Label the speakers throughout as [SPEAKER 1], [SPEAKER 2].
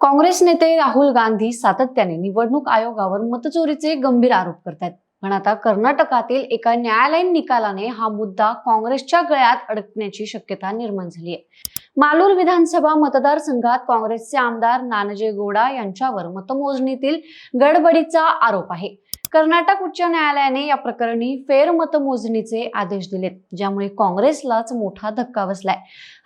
[SPEAKER 1] काँग्रेस नेते राहुल गांधी सातत्याने निवडणूक आयोगावर मतचोरीचे गंभीर आरोप करतायत. पण आता कर्नाटकातील एका न्यायालयीन निकालाने हा मुद्दा काँग्रेसच्या गळ्यात अडकण्याची शक्यता निर्माण झाली आहे. मालूर विधानसभा मतदारसंघात काँग्रेसचे आमदार नानजे गोडा यांच्यावर मतमोजणीतील गडबडीचा आरोप आहे. कर्नाटक उच्च न्यायालयाने या प्रकरणी फेरमतमोजणीचे आदेश दिलेत ज्यामुळे काँग्रेसलाच मोठा धक्का बसलाय.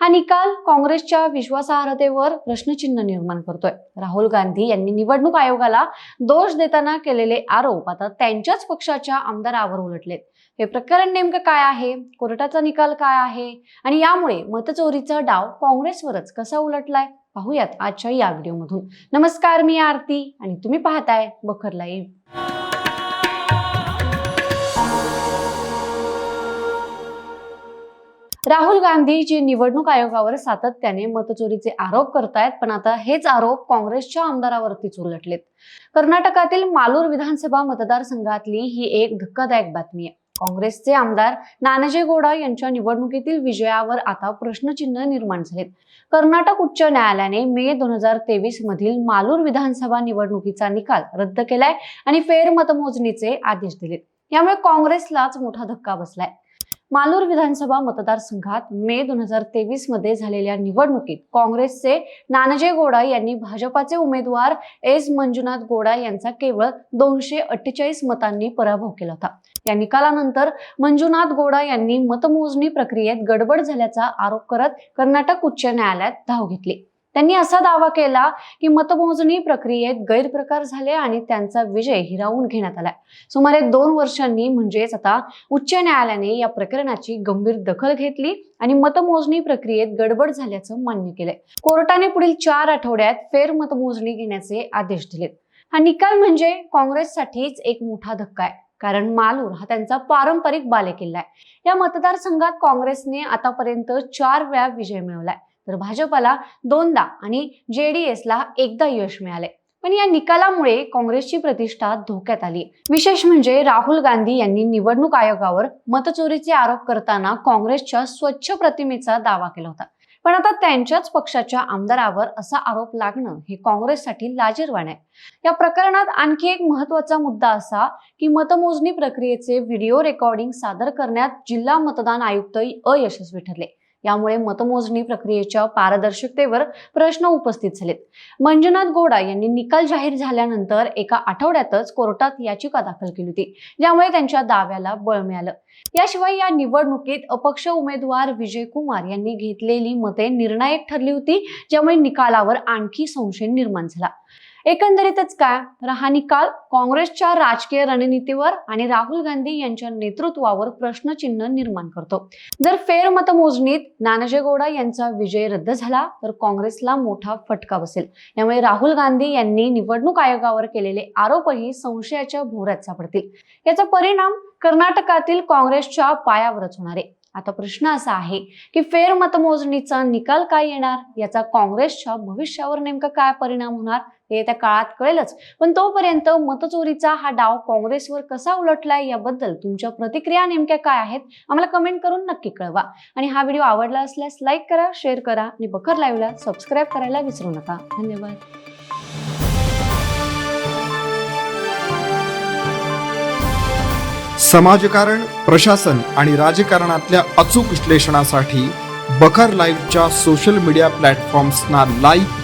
[SPEAKER 1] हा निकाल काँग्रेसच्या विश्वासार्हतेवर प्रश्नचिन्ह निर्माण करतोय. राहुल गांधी यांनी निवडणूक आयोगाला दोष देताना केलेले आरोप आता त्यांच्याच पक्षाच्या आमदारावर उलटलेत. हे प्रकरण नेमकं काय आहे? कोर्टाचा निकाल काय आहे? आणि यामुळे मतचोरीचा डाव काँग्रेसवरच कसा उलटलाय? पाहूयात आजच्या या व्हिडिओमधून. नमस्कार मी आरती आणि तुम्ही पाहताय बखरला येईल राहुल गांधी जे निवडणूक आयोगावर सातत्याने मतचोरीचे आरोप करतायत पण आता हेच आरोप काँग्रेसच्या आमदारावरतीच उलटलेत. कर्नाटकातील मालूर विधानसभा मतदारसंघातली ही एक धक्कादायक बातमी आहे. काँग्रेसचे आमदार नानाजी गौडा यांच्या निवडणुकीतील विजयावर आता प्रश्नचिन्ह निर्माण झालेत. कर्नाटक उच्च न्यायालयाने मे दोन हजार तेवीस मधील मालूर विधानसभा निवडणुकीचा निकाल रद्द केलाय आणि फेरमतमोजणीचे आदेश दिलेत. यामुळे काँग्रेसलाच मोठा धक्का बसलाय. मालूर विधानसभा मतदारसंघात मे दोन हजार तेवीसमध्ये झालेल्या निवडणुकीत काँग्रेसचे नानजे गोडा यांनी भाजपाचे उमेदवार एस मंजुनाथ गोडा यांचा केवळ दोनशे अठ्ठेचाळीस मतांनी पराभव केला होता. या निकालानंतर मंजुनाथ गोडा यांनी मतमोजणी प्रक्रियेत गडबड झाल्याचा आरोप करत कर्नाटक उच्च न्यायालयात धाव घेतली. त्यांनी असा दावा केला की मतमोजणी प्रक्रियेत गैरप्रकार झाले आणि त्यांचा विजय हिरावून घेण्यात आलाय. सुमारे दोन वर्षांनी म्हणजेच आता उच्च न्यायालयाने या प्रकरणाची गंभीर दखल घेतली आणि मतमोजणी प्रक्रियेत गडबड झाल्याचं मान्य केलंय. कोर्टाने पुढील चार आठवड्यात फेर मतमोजणी घेण्याचे आदेश दिलेत. हा निकाल म्हणजे काँग्रेससाठीच एक मोठा धक्का आहे कारण मालूर हा त्यांचा पारंपरिक बालेकिल्ला आहे. या मतदारसंघात काँग्रेसने आतापर्यंत चार वेळा विजय मिळवलाय. तर भाजपाला दोनदा आणि जेडीएसला एकदा यश मिळाले. पण या निकालामुळे काँग्रेसची प्रतिष्ठा धोक्यात आली. विशेष म्हणजे राहुल गांधी यांनी निवडणूक आयोगावर मतचोरीचे आरोप करताना काँग्रेसच्या स्वच्छ प्रतिमेचा दावा केला होता. पण आता त्यांच्याच पक्षाच्या आमदारावर असा आरोप लागणं हे काँग्रेससाठी लाजीरवाण आहे. या प्रकरणात आणखी एक महत्त्वाचा मुद्दा असा की मतमोजणी प्रक्रियेचे व्हिडिओ रेकॉर्डिंग सादर करण्यात जिल्हा मतदान आयुक्त अयशस्वी ठरले. यामुळे मतमोजणी प्रक्रियेच्या पारदर्शकतेवर प्रश्न उपस्थित झालेत. मंजुनाथ गोडा यांनी निकाल जाहीर झाल्यानंतर एका आठवड्यातच कोर्टात याचिका दाखल केली होती ज्यामुळे त्यांच्या दाव्याला बळ मिळालं. याशिवाय या निवडणुकीत अपक्ष उमेदवार विजय कुमार यांनी घेतलेली मते निर्णायक ठरली होती ज्यामुळे निकालावर आणखी संशय निर्माण झाला. एकंदरीतच काय तर हा निकाल काँग्रेसच्या राजकीय रणनीतीवर आणि राहुल गांधी यांच्या नेतृत्वावर प्रश्नचिन्ह निर्माण करतो. जर फेर मतमोजणीत नानाजी गौडा यांचा विजय रद्द झाला तर काँग्रेसला मोठा फटका बसेल. यामुळे राहुल गांधी यांनी निवडणूक आयोगावर केलेले आरोपही संशयाच्या भोवऱ्यात सापडतील. याचा परिणाम कर्नाटकातील काँग्रेसच्या पायावरच होणार आहे. आता प्रश्न असा आहे की फेर मतमोजणीचा निकाल काय येणार? याचा काँग्रेसच्या भविष्यावर नेमका काय परिणाम होणार? हे त्या काळात कळेलच. पण तोपर्यंत मतचोरीचा हा डाव काँग्रेसवर कसा उलटलाय याबद्दल तुमच्या प्रतिक्रिया नेमक्या काय आहेत आम्हाला कमेंट करून नक्की कळवा. आणि हा व्हिडिओ आवडला असल्यास लाईक करा शेअर करा आणि बखर लाईव्हला सबस्क्राईब करायला विसरू नका. धन्यवाद.
[SPEAKER 2] समाजकारण प्रशासन आणि राजकारणातल्या अचूक विश्लेषणासाठी बखर लाईव्हच्या सोशल मीडिया प्लॅटफॉर्म्सना लाईक